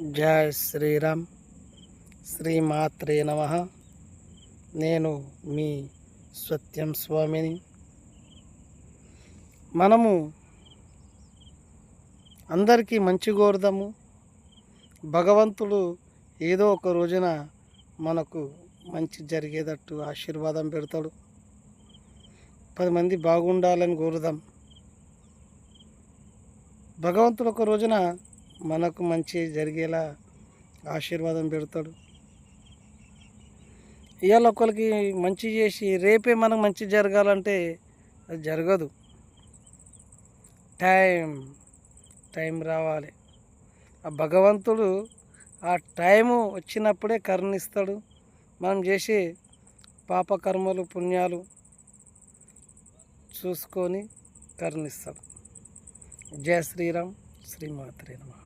జై శ్రీరామ్. శ్రీమాత్రే నమ. నేను మీ సత్యం స్వామిని. మనము అందరికీ మంచి కోరుదాము. భగవంతుడు ఏదో ఒక రోజున మనకు మంచి జరిగేటట్టు ఆశీర్వాదం పెడతాడు. పది మంది బాగుండాలని కోరుదాం. భగవంతుడు ఒక రోజున మనకు మంచి జరిగేలా ఆశీర్వాదం పెడతాడు. ఇవాళ ఒకరికి మంచి చేసి రేపే మనకు మంచి జరగాలంటే అది జరగదు. టైం టైం రావాలి. ఆ భగవంతుడు ఆ టైము వచ్చినప్పుడే కరుణిస్తాడు. మనం చేసే పాపకర్మలు పుణ్యాలు చూసుకొని కరుణిస్తాడు. జయ శ్రీరామ్ శ్రీమాత్రే నమ.